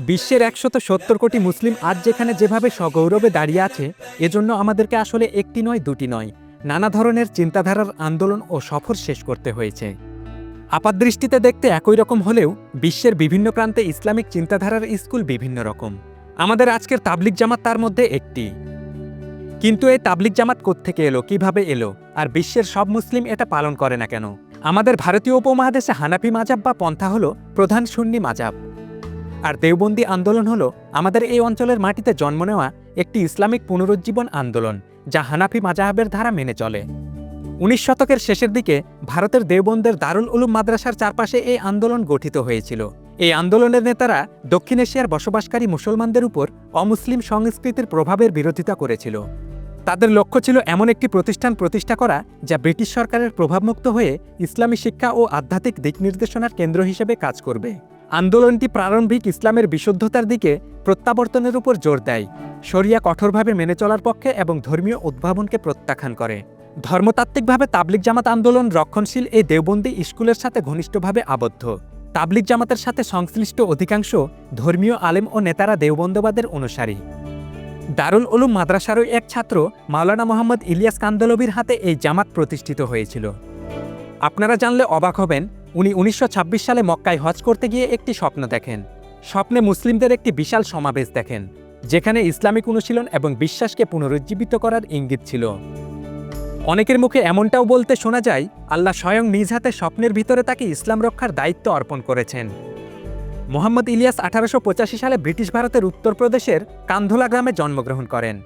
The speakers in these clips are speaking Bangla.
বিশ্বের একশত সত্তর কোটি মুসলিম আজ যেখানে যেভাবে সগৌরবে দাঁড়িয়ে আছে, এজন্য আমাদেরকে আসলে একটি নয়, দুটি নয়। নানা ধরনের চিন্তাধারার আন্দোলন ও সফর শেষ করতে হয়েছে। আপাতদৃষ্টিতে দেখতে একই রকম হলেও, বিশ্বের বিভিন্ন প্রান্তে ইসলামিক চিন্তাধারার স্কুল বিভিন্ন রকম। আমাদের আজকের তাবলিক জামাত তার মধ্যে একটি। কিন্তু এই তাবলিক জামাত কোত্থেকে এলো, কীভাবে এলো, আর বিশ্বের সব মুসলিম এটা পালন করে না কেন? আমাদের ভারতীয় উপমহাদেশে হানাফি মাজাব বা পন্থা হলো প্রধান সুন্নি মাজাব। আর দেওবন্দি আন্দোলন হলো আমাদের এই অঞ্চলের মাটিতে জন্ম নেওয়া একটি ইসলামিক পুনরুজ্জীবন আন্দোলন, যা হানাফি মাজাহাবের ধারা মেনে চলে। উনিশ শতকের শেষের দিকে ভারতের দেওবন্দের দারুল উলুম মাদ্রাসার চারপাশে এই আন্দোলন গঠিত হয়েছিল। এই আন্দোলনের নেতারা দক্ষিণ এশিয়ার বসবাসকারী মুসলমানদের উপর অমুসলিম সংস্কৃতির প্রভাবের বিরোধিতা করেছিল। তাদের লক্ষ্য ছিল এমন একটি প্রতিষ্ঠান প্রতিষ্ঠা করা যা ব্রিটিশ সরকারের প্রভাবমুক্ত হয়ে ইসলামী শিক্ষা ও আধ্যাত্মিক দিক নির্দেশনার কেন্দ্র হিসেবে কাজ করবে। আন্দোলনটি প্রারম্ভিক ইসলামের বিশুদ্ধতার দিকে প্রত্যাবর্তনের উপর জোর দেয়। শরিয়া কঠোরভাবে মেনে চলার পক্ষে এবং ধর্মীয় উদ্ভাবনকে প্রত্যাখ্যান করে। ধর্মতাত্ত্বিকভাবে তাবলিক জামাত আন্দোলন রক্ষণশীল এই দেওবন্দি স্কুলের সাথে ঘনিষ্ঠভাবে আবদ্ধ। তাবলিক জামাতের সাথে সংশ্লিষ্ট অধিকাংশ ধর্মীয় আলেম ও নেতারা দেওবন্দবাদের অনুসারী। দারুল উলুম মাদ্রাসারই এক ছাত্র মাওলানা মোহাম্মদ ইলিয়াস কান্দলবির হাতে এই জামাত প্রতিষ্ঠিত হয়েছিল। আপনারা জানলে অবাক হবেন, উনি উনিশশো ছাব্বিশ সালে মক্কায় হজ করতে গিয়ে একটি স্বপ্ন দেখেন। স্বপ্নে মুসলিমদের একটি বিশাল সমাবেশ দেখেন, যেখানে ইসলামিক অনুশীলন এবং বিশ্বাসকে পুনরুজ্জীবিত করার ইঙ্গিত ছিল। অনেকের মুখে এমনটাও বলতে শোনা যায়, আল্লাহ স্বয়ং নিজ হাতে স্বপ্নের ভিতরে তাকে ইসলাম রক্ষার দায়িত্ব অর্পণ করেছেন। মোহাম্মদ ইলিয়াস আঠারোশো পঁচাশি সালে ব্রিটিশ ভারতের উত্তরপ্রদেশের কান্ধোলা গ্রামে জন্মগ্রহণ করেন।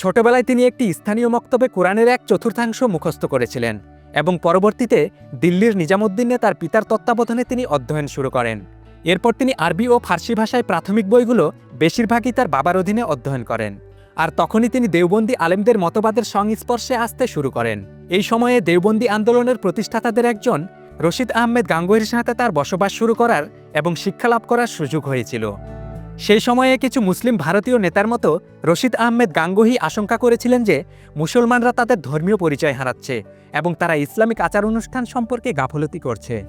ছোটবেলায় তিনি একটি স্থানীয় মক্তবে কোরআনের এক চতুর্থাংশ মুখস্থ করেছিলেন এবং পরবর্তীতে দিল্লির নিজামুদ্দিনে তার পিতার তত্ত্বাবধানে তিনি অধ্যয়ন শুরু করেন। এরপর তিনি আরবি ও ফার্সি ভাষায় প্রাথমিক বইগুলো বেশিরভাগই তার বাবার অধীনে অধ্যয়ন করেন আর তখনই তিনি দেওবন্দি আলেমদের মতবাদের সংস্পর্শে আসতে শুরু করেন। এই সময়ে দেওবন্দি আন্দোলনের প্রতিষ্ঠাতাদের একজন রশিদ আহমেদ গাঙ্গুহির সাথে তার বসবাস শুরু করার এবং শিক্ষালাভ করার সুযোগ হয়েছিল। সেই সময়ে কিছু মুসলিম ভারতীয় নেতার মতো রশিদ আহমেদ গাঙ্গুহি আশঙ্কা করেছিলেন যে মুসলমানরা তাদের ধর্মীয় পরিচয় হারাচ্ছে এবং তারা ইসলামিক আচার অনুষ্ঠান সম্পর্কে গাফলতি করছে।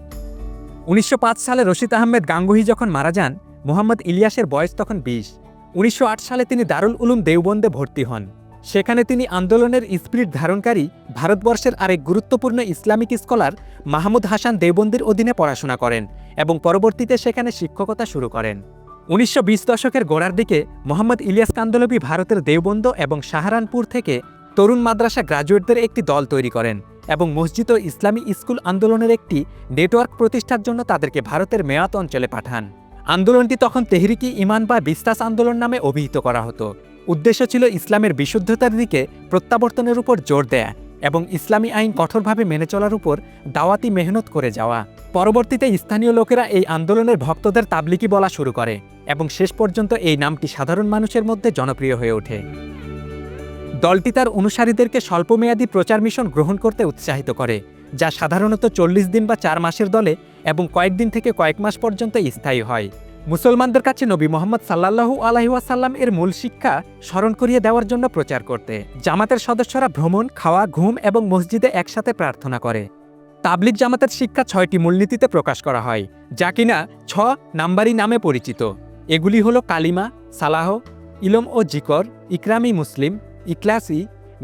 উনিশশো পাঁচ সালে রশিদ আহমেদ গাঙ্গুহি যখন মারা যান, মোহাম্মদ ইলিয়াসের বয়স তখন বিশ। উনিশশো সালে তিনি দারুল উলুম দেওবন্দে ভর্তি হন। সেখানে তিনি আন্দোলনের স্পিরিট ধারণকারী, ভারতবর্ষের আরেক গুরুত্বপূর্ণ ইসলামিক স্কলার মাহমুদ হাসান দেওবন্দির অধীনে পড়াশোনা করেন এবং পরবর্তীতে সেখানে শিক্ষকতা শুরু করেন। উনিশশো বিশ দশকের গোড়ার দিকে মোহাম্মদ ইলিয়াস কান্দলবি ভারতের দেওবন্দ এবং সাহারানপুর থেকে তরুণ মাদ্রাসা গ্রাজুয়েটদের একটি দল তৈরি করেন এবং মসজিদ ও ইসলামী স্কুল আন্দোলনের একটি নেটওয়ার্ক প্রতিষ্ঠার জন্য তাদেরকে ভারতের মেয়াত অঞ্চলে পাঠান। আন্দোলনটি তখন তেহরিকি ইমান বা বিশ্বাস আন্দোলন নামে অভিহিত করা হতো। উদ্দেশ্য ছিল ইসলামের বিশুদ্ধতার দিকে প্রত্যাবর্তনের উপর জোর দেয়া এবং ইসলামী আইন কঠোরভাবে মেনে চলার উপর দাওয়াতি মেহনত করে যাওয়া। পরবর্তীতে স্থানীয় লোকেরা এই আন্দোলনের ভক্তদের তাবলিকি বলা শুরু করে এবং শেষ পর্যন্ত এই নামটি সাধারণ মানুষের মধ্যে জনপ্রিয় হয়ে ওঠে। দলটি তার অনুসারীদেরকে স্বল্পমেয়াদী প্রচার মিশন গ্রহণ করতে উৎসাহিত করে, যা সাধারণত চল্লিশ দিন বা চার মাসের দলে এবং কয়েকদিন থেকে কয়েক মাস পর্যন্ত স্থায়ী হয়। মুসলমানদের কাছে নবী মোহাম্মদ সাল্লাল্লাহু আলহিউসাল্লাম এর মূল শিক্ষা স্মরণ করিয়ে দেওয়ার জন্য প্রচার করতে। জামাতের সদস্যরা ভ্রমণ, খাওয়া, ঘুম এবং মসজিদে একসাথে প্রার্থনা করে। তাবলিক জামাতের শিক্ষা ছয়টি মূলনীতিতে প্রকাশ করা হয়, যা কিনা ছ নাম্বারি নামে পরিচিত। এগুলি হলো কালিমা, সালাহ, ইলম ও জিকর, ইকরামি মুসলিম ইকলাসি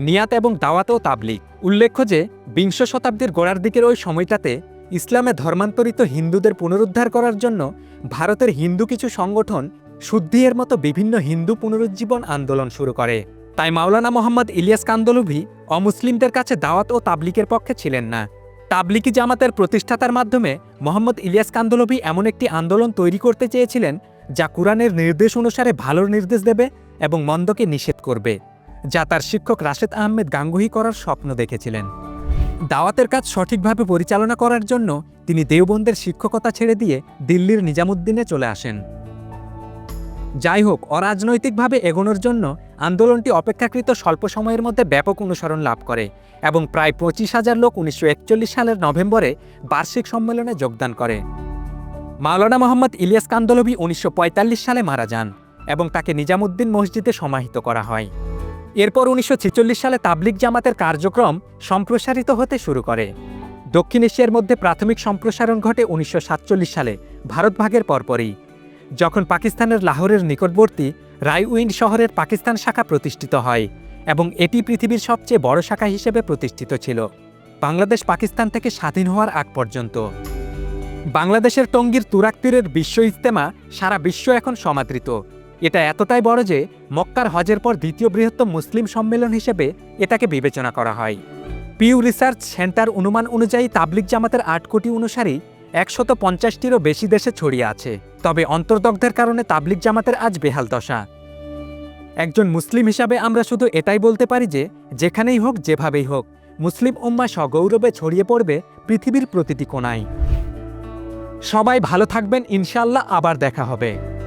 নিয়াত এবং দাওয়াত ও তাবলিক উল্লেখ্য যে, বিংশ শতাব্দীর গোড়ার দিকের ওই সময়টাতে ইসলামে ধর্মান্তরিত হিন্দুদের পুনরুদ্ধার করার জন্য ভারতের হিন্দু কিছু সংগঠন শুদ্ধিয়ের মতো বিভিন্ন হিন্দু পুনরুজ্জীবন আন্দোলন শুরু করে। তাই মাওলানা মোহাম্মদ ইলিয়াস কান্দলভি অমুসলিমদের কাছে দাওয়াত ও তাবলিকের পক্ষে ছিলেন না। তাবলিকি জামাতের প্রতিষ্ঠাতার মাধ্যমে মোহাম্মদ ইলিয়াস কান্দলভি এমন একটি আন্দোলন তৈরি করতে চেয়েছিলেন যা কোরআনের নির্দেশ অনুসারে ভালোর নির্দেশ দেবে এবং মন্দকে নিষেধ করবে, যা তার শিক্ষক রাশেদ আহমেদ গাঙ্গুহি করার স্বপ্ন দেখেছিলেন। দাওয়াতের কাজ সঠিকভাবে পরিচালনা করার জন্য তিনি দেওবন্দের শিক্ষকতা ছেড়ে দিয়ে দিল্লির নিজামুদ্দিনে চলে আসেন। যাই হোক, অরাজনৈতিকভাবে এগোনোর জন্য আন্দোলনটি অপেক্ষাকৃত স্বল্প সময়ের মধ্যে ব্যাপক অনুসরণ লাভ করে এবং প্রায় পঁচিশ হাজার লোক উনিশশো একচল্লিশ সালের নভেম্বরে বার্ষিক সম্মেলনে যোগদান করে। মাওলানা মোহাম্মদ ইলিয়াস কান্দলভি উনিশশো পঁয়তাল্লিশ সালে মারা যান এবং তাকে নিজামুদ্দিন মসজিদে সমাহিত করা হয়। এরপর উনিশশো ছেচল্লিশ সালে তাবলিক জামাতের কার্যক্রম সম্প্রসারিত হতে শুরু করে। দক্ষিণ এশিয়ার মধ্যে প্রাথমিক সম্প্রসারণ ঘটে উনিশশো সাতচল্লিশ সালে, ভারত ভাগের পরপরই। যখন পাকিস্তানের লাহোরের নিকটবর্তী রাইউইন্ড শহরের পাকিস্তান শাখা প্রতিষ্ঠিত হয় এবং এটি পৃথিবীর সবচেয়ে বড় শাখা হিসেবে প্রতিষ্ঠিত ছিল। বাংলাদেশ পাকিস্তান থেকে স্বাধীন হওয়ার আগ পর্যন্ত। বাংলাদেশের টঙ্গীর তুরাক তীরের বিশ্ব ইজতেমা সারা বিশ্ব এখন সমাদৃত। এটা এতটাই বড় যে মক্কার হজের পর দ্বিতীয় বৃহত্তম মুসলিম সম্মেলন হিসেবে এটাকে বিবেচনা করা হয়। পিউ রিসার্চ সেন্টার অনুমান অনুযায়ী তাবলিক জামাতের আট কোটি অনুসারী একশত পঞ্চাশটিরও বেশি দেশে ছড়িয়ে আছে। তবে অন্তর্দগ্ধের কারণে তাবলিক জামাতের আজ বেহাল দশা। একজন মুসলিম হিসাবে আমরা শুধু এটাই বলতে পারি যে, যেখানেই হোক, যেভাবেই হোক, মুসলিম উম্মা সগৌরবে ছড়িয়ে পড়বে পৃথিবীর প্রতিটি কোণায়। সবাই ভালো থাকবেন ইনশাল্লাহ আবার দেখা হবে।